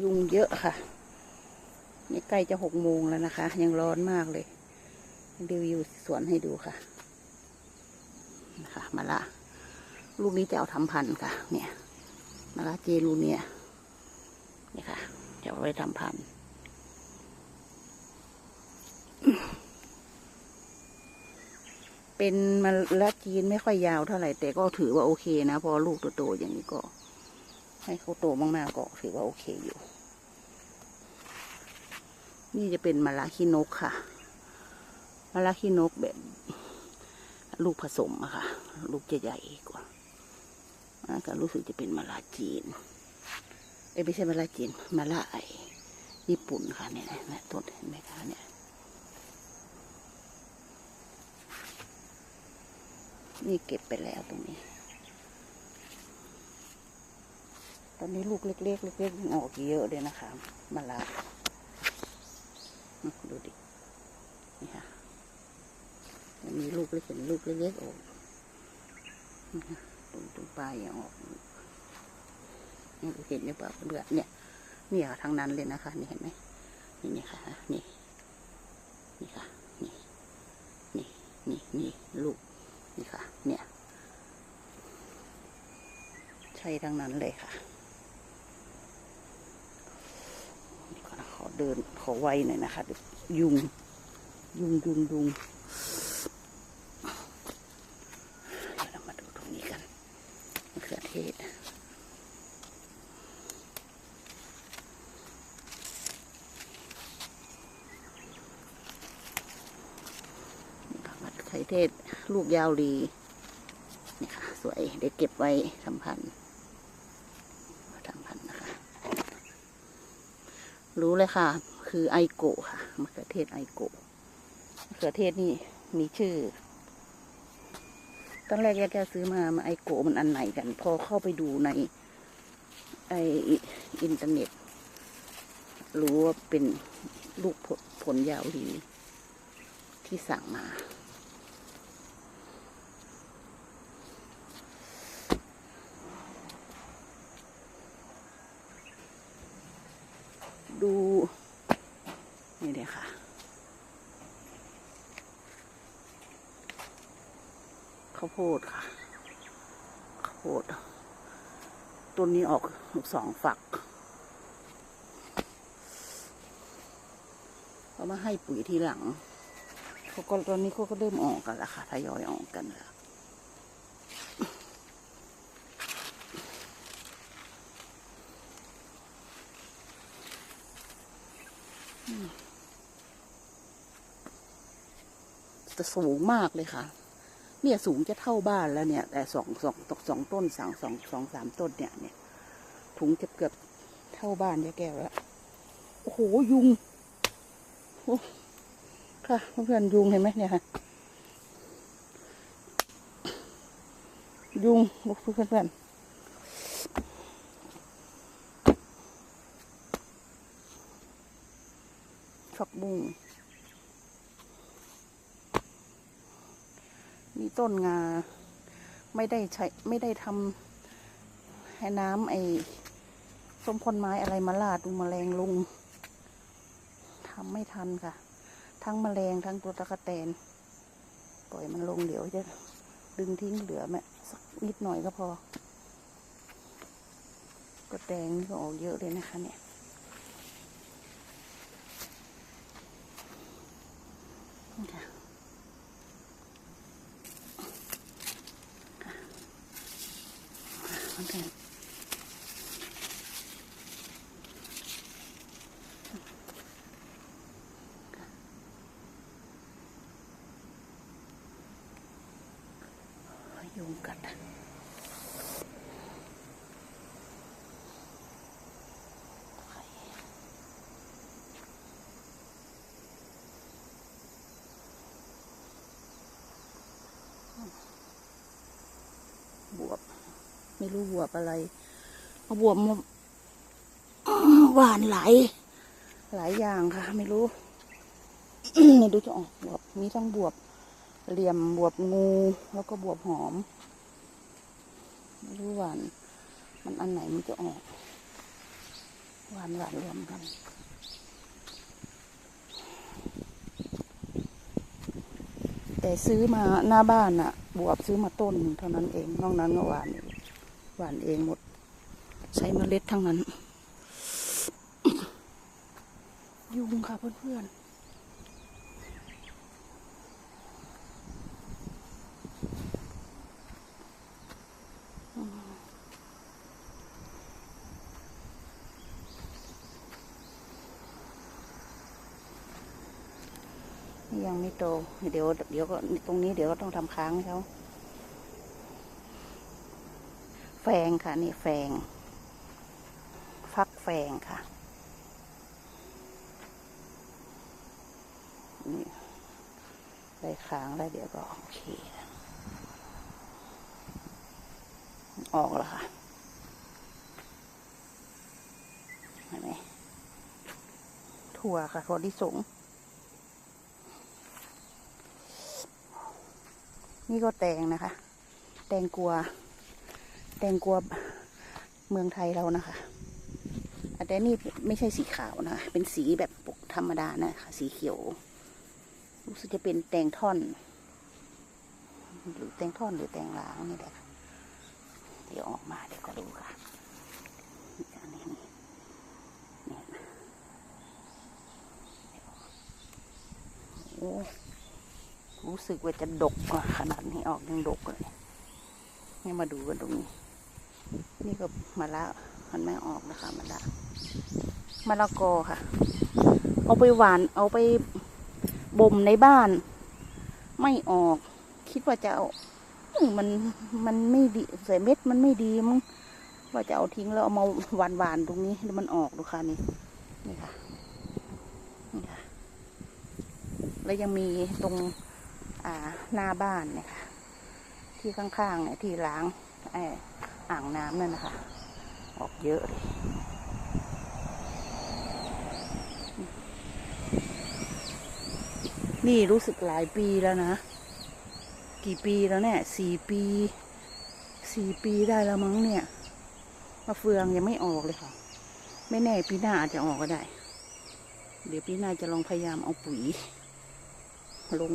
ยุงเยอะค่ะนี่ใกล้จะหกโมงแล้วนะคะ ยังร้อนมากเลยรีวิวสวนให้ดูค่ะนะคะมาละ ลูกนี้จะเอาทำพันธุ์ค่ะ เนี่ยมาละเจลูเนี่ยนี่ค่ะจะเอาไว้ทำพันธุ์เป็นมาละจีนไม่ค่อยยาวเท่าไหร่แต่ก็ถือว่าโอเคนะ พอลูกโตๆอย่างนี้ก็ ให้เขาโตมากๆก็ถือว่าโอเคอยู่ นี่จะเป็นมะระขี้นกค่ะมะระขี้นกแบบ ลูกผสมอะค่ะ ลูกจะใหญ่กว่าอันก็รู้สึกจะเป็นมะระจีน เอ้ไม่ใช่มะระจีนมะระไอญี่ปุ่นค่ะเนี่ยนะต้นเห็นไหมคะเนี่ยนี่เก็บไปแล้วตรงนี้ ต อนนี้ลูกเล็กๆเล็กๆยังออกเยอะเลยนะคะมะระดูดิ นี่ค่ะมันมีลูกเล็กเห็นลูกเล็กๆออกตรงตรงปลายยังออกนี่เห็นหรือเปล่าเลือดเนี่ย เนี่ยทั้งนั้นเลยนะคะ นี่เห็นไหมนี่นี่ค่ะ นี่ นี่ค่ะ นี่ นี่ นี่ นี่ ลูก นี่ค่ะ เนี่ย ใช่ทั้งนั้นเลยค่ะ นี่ก่อนนะขอ เดินขอไวหน่อยนะคะ ยุง ยุงยุงยุงเรามาดูตรงนี้กันมะเขือเทศนี่ค่ะมะเขือเทศ ลูกยาวดีนี่ค่ะ สวย เดี๋ยวเก็บไว้ทำพันธุ์ทำพันธุ์นะคะ รู้เลยค่ะ คือไอโกะค่ะมะเขือเทศไอโกะมะเขือเทศนี่มีชื่อตอนแรกแกซื้อมามาไอโกะมันอันไหนกัน พอเข้าไปดูในไออินเทอร์เน็ต รู้ว่าเป็นลูกผลผลยาวลีที่สั่งมา ดู นี่เลยค่ะ ข้าวโพดค่ะ ข้าวโพด ต้นนี้ออกลูกสองฝัก เขามาให้ปุ๋ยทีหลังเขาก็ตอนนี้เขาก็เริ่มออกกันแล้วค่ะ ทยอยออกกันแล้ว จะสูงมากเลยค่ะ เนี่ยสูงจะเท่าบ้านแล้วเนี่ย แต่สองสองตกสองต้นสองสองสองสามต้นเนี่ยเนี่ย ถุงจะเกือบเท่าบ้านยายแก้วแล้ว โอ้โหยุงโอ้ค่ะเพื่อนๆยุงเห็นไหมเนี่ยค่ะ ยุงเพื่อนเพื่อนๆฝักบุ้ง มีต้นงา ไม่ได้ใช้ไม่ได้ทำให้น้ำไอ้ส้มพลไม้อะไรมาลาดดูแมลงลุงทำไม่ทันค่ะ ทั้งมแมลงทั้งตัวตะกะแตน ปล่อยมันลงเดี๋ยวจะดึงทิ้งเหลือแม่สักนิดหน่อยก็พอ ก็แตงนี่ก็ออกเยอะเลยนะคะเนี่ย มันกันยุงกัดบวบ ไม่รู้บวบอะไรเอาบวบมาหวานหลายหลายอย่างค่ะ ไม่รู้ไม่รู้จะออกบวบมีทั้งบวบเหลี่ยมบวบงูแล้วก็บวบหอม ไม่รู้หวานมันอันไหนมันจะออกหวานหวานรวมกันแต่ซื้อมาหน้าบ้านอะบวบซื้อมาต้นเท่านั้นเองนอกนั้นก็หวานเอง หวานเองหมด ใช้เมล็ดทั้งนั้น ยุงค่ะเพื่อนๆยังไม่โต เดี๋ยว เดี๋ยวก็ตรงนี้เดี๋ยวก็ต้องทำค้างให้เขา แฟงค่ะนี่แฟง ฟักแฟงค่ะนี่ได้ค้างแล้วเดี๋ยวก็โอเคออกแล้วค่ะเห็นไหมถั่วค่ะถั่วลิสงนี่ก็แตงนะคะ แตงกวา แตงกวาเมืองไทยเรานะคะ แต่นี่ไม่ใช่สีขาวนะคะ เป็นสีแบบปกธรรมดานะคะ สีเขียว รู้สึกจะเป็นแตงท่อน หรือแตงท่อนหรือแตงล้างนี่แหละเดี๋ยวออกมาเดี๋ยวก็ดูค่ะโอ้รู้สึกว่าจะดกกว่าขนาดนี้ออกยังดกเลยนี่มาดูกันตรงนี้ นี่ก็มะละมันไม่ออกนะคะมะละมะละกอค่ะ เอาไปหวานเอาไปบ่มในบ้าน ไม่ออก คิดว่าจะเอามันมันไม่ดีใส่เม็ดมันไม่ดีมั้งว่าจะเอาทิ้งแล้วเอามาหวานหวานตรงนี้แล้วมันออกดูค่ะนี่นี่ค่ะนี่ค่ะ แล้วยังมีตรงอ่าหน้าบ้านเนี่ยค่ะ ที่ข้างๆเนี่ยที่ล้างไอ้ อ่างน้ำนั่นนะคะ ออกเยอะเลย นี่รู้สึกหลายปีแล้วนะ กี่ปีแล้วเนี่ยสี่ปีสี่ปีได้แล้วมั้งเนี่ยมะเฟืองยังไม่ออกเลยค่ะ ไม่แน่ปีหน้าอาจจะออกก็ได้ เดี๋ยวปีหน้าจะลองพยายามเอาปุ๋ย ลง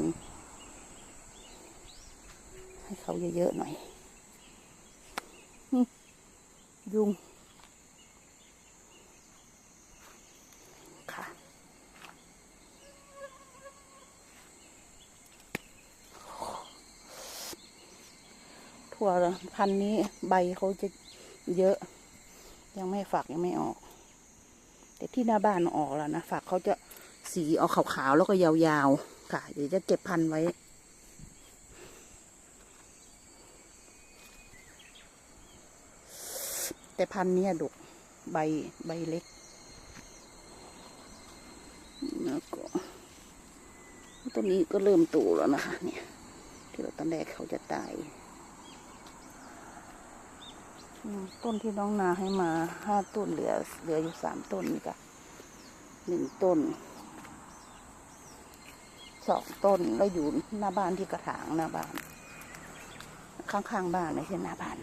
ให้เขาเยอะๆหน่อย ยุงค่ะถั่วพันนี้ใบเขาจะเยอะ ยังไม่ฝักยังไม่ออก แต่ที่หน้าบ้านออกแล้วนะฝักเขาจะสีออกขาวๆแล้วก็ยาวๆค่ะ เดี๋ยวจะเก็บพันไว้ แต่พันธุ์เนี้ยดกใบใบเล็ก แล้วก็ต้นนี้ก็เริ่มโตแล้วนะคะ เนี่ย ที่เราตอนแรกเขาจะตายต้นที่น้องนาให้มาห้าต้นเหลือ เหลืออยู่สามต้นนี่ค่ะหนึ่งต้นสองต้นแล้วอยู่หน้าบ้านที่กระถางหน้าบ้าน ข้างๆบ้านไม่ใช่หน้าบ้าน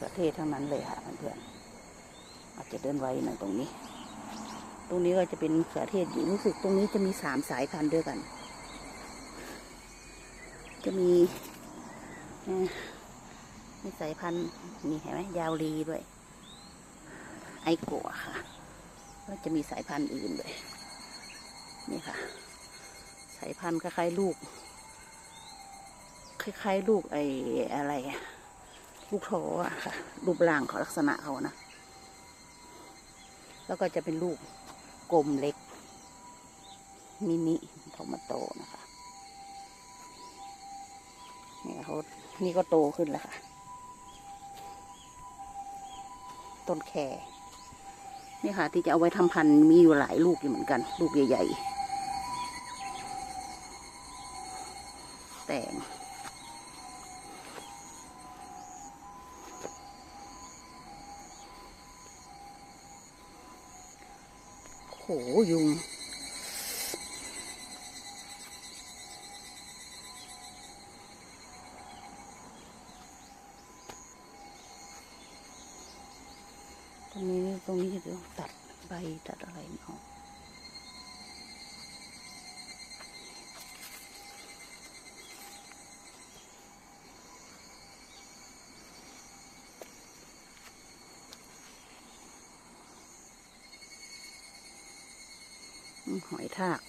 มะ เทศทั้งนั้นเลยค่ะเพื่อนๆอาจจะเดินไวหน่อยตรงนี้ ตรงนี้ก็จะเป็นมะเขือเทศอยู่รู้สึกตรงนี้จะมีสามสายพันธุ์ด้วยกัน จะมีมีสายพันธุ์นี่เห็นไหมยาวรีด้วย ไอโกะค่ะแล้วจะมีสายพันธุ์อื่นด้วยนี่ค่ะ สายพันธุ์คล้ายๆลูก คล้ายๆลูกไออะไรอะ ลูกโถอะค่ะ รูปร่างเขาลักษณะเขานะ แล้วก็จะเป็นลูกกลมเล็ก มินิโทมาโตนะคะนี่เขานี่ก็โตขึ้นแล้วค่ะ ต้นแครนี่ค่ะ ที่จะเอาไว้ทำพันธุ์มีอยู่หลายลูกอยู่เหมือนกัน ลูกใหญ่ ๆ แต่ง โหยุง ตรงนี้ตรงนี้จะต้องตัดใบตัดอะไรออก หอยทาก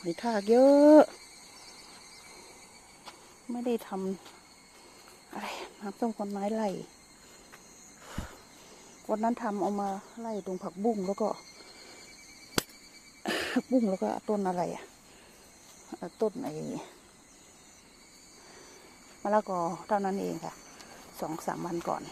หอยทากเยอะ ไม่ได้ทำอะไรน้ำต้มคนไม้ไล่วันนั้นทำเอามาไล่ตรงผักบุ้งแล้วก็ผักบุ้งแล้วก็ต้นอะไรอะเอ่อต้นไอ้มะละกอเท่านั้นเองค่ะ สองสามวันก่อน